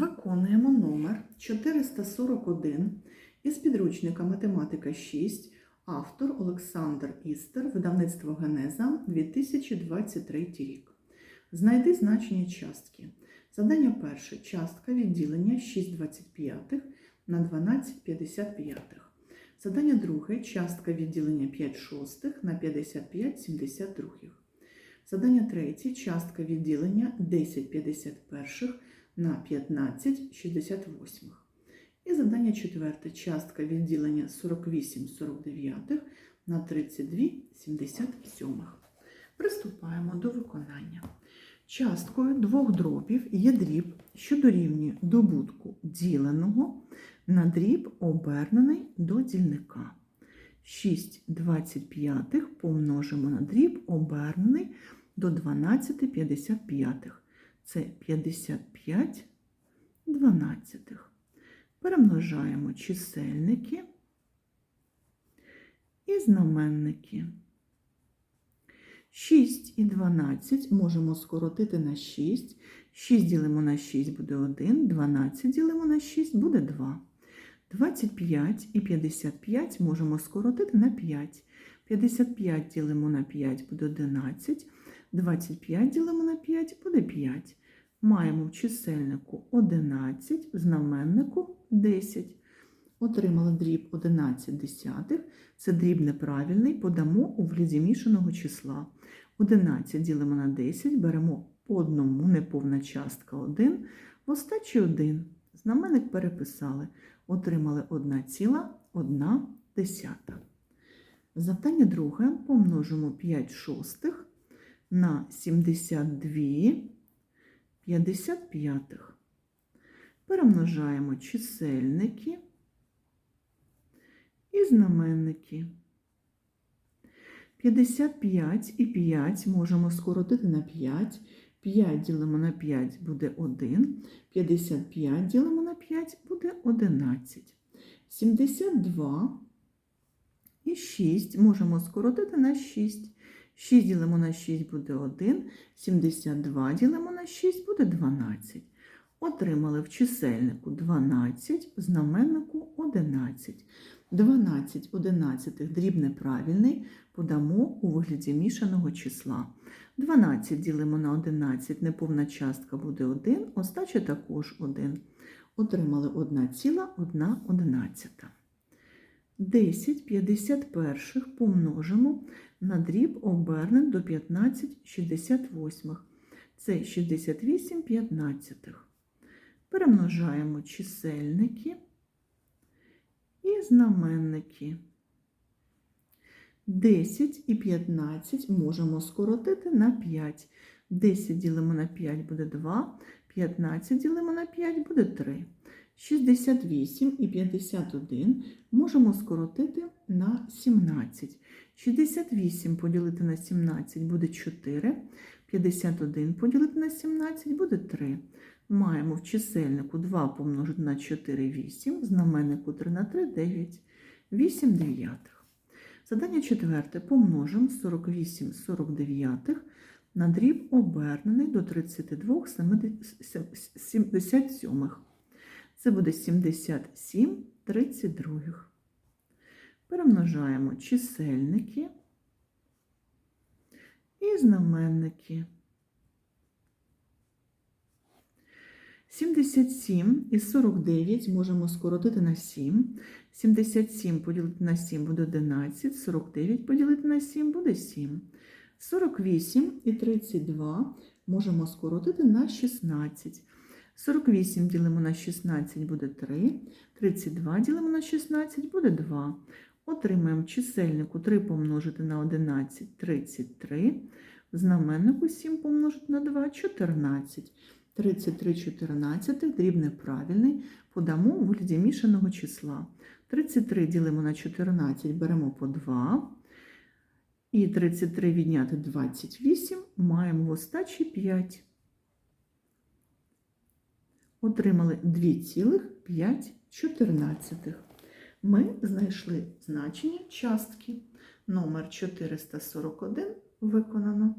Виконуємо номер 441 із підручника Математика 6, автор Олександр Істер, видавництво Генеза 2023 рік. Знайди значення частки. Завдання перше. Частка відділення 6,25 на 12,55. Завдання друге. Частка відділення 5 шостих на 55,72. Завдання третє. Частка відділення 10,51 на 15 68. І завдання четверте. Частка відділення 48 49 на 32 77. Приступаємо до виконання. Часткою двох дробів є дріб, що дорівнює добутку діленого на дріб, обернений до дільника. 6 25 помножимо на дріб, обернений до 12 55. Це 55 дванадцятих. Перемножаємо чисельники і знаменники. 6 і 12 можемо скоротити на 6. 6 ділимо на 6 буде 1, 12 ділимо на 6 буде 2. 25 і 55 можемо скоротити на 5. 55 ділимо на 5 буде 11. 25 ділимо на 5 буде 5. Маємо в чисельнику 11, в знаменнику 10. Отримали дріб 11 десятих. Це дріб неправильний, подамо у вигляді мішаного числа. 11 ділимо на 10, беремо по одному, неповна частка 1, в остачі 1. Знаменник переписали. Отримали 1,1 десята. Завдання друге помножимо 5 шостих на 72 55. Перемножаємо чисельники і знаменники. 55 і 5 можемо скоротити на 5. 5 ділимо на 5 буде 1. 55 ділимо на 5 буде 11. 72 і 6 можемо скоротити на 6. 6 ділимо на 6 буде 1, 72 ділимо на 6 буде 12. Отримали в чисельнику 12, в знаменнику 11. 12 одинадцятих дріб неправильний подамо у вигляді мішаного числа. 12 ділимо на 11, неповна частка буде 1, остача також 1. Отримали 1,1 одинадцята. 10 51 помножимо на дріб обернен до 15 68. Це 68 п'ятнадцятих. Перемножаємо чисельники і знаменники. 10 і 15 можемо скоротити на 5. 10 ділимо на 5 буде 2, 15 ділимо на 5 буде 3. 68 і 51 можемо скоротити на 17. 68 поділити на 17 буде 4, 51 поділити на 17 буде 3. Маємо в чисельнику 2 помножити на 4 8, в знаменнику 3 на 3 9, 8 дев'ятих. Задання четверте помножимо 48 49 на дріб обернений до 32 77. Це буде 77 32. Перемножаємо чисельники і знаменники. 77 і 49 можемо скоротити на 7. 77 поділити на 7 буде 11, 49 поділити на 7 буде 7. 48 і 32 можемо скоротити на 16. 48 ділимо на 16 буде 3, 32 ділимо на 16 буде 2. Отримаємо чисельнику 3 помножити на 11 33, в знаменнику 7 помножити на 2 14. 33 14 дріб неправильний, подамо у вигляді мішаного числа. 33 ділимо на 14, беремо по 2. І 33 відняти 28 маємо в остачі 5. Отримали 2,5. Ми знайшли значення частки. Номер 441 виконано.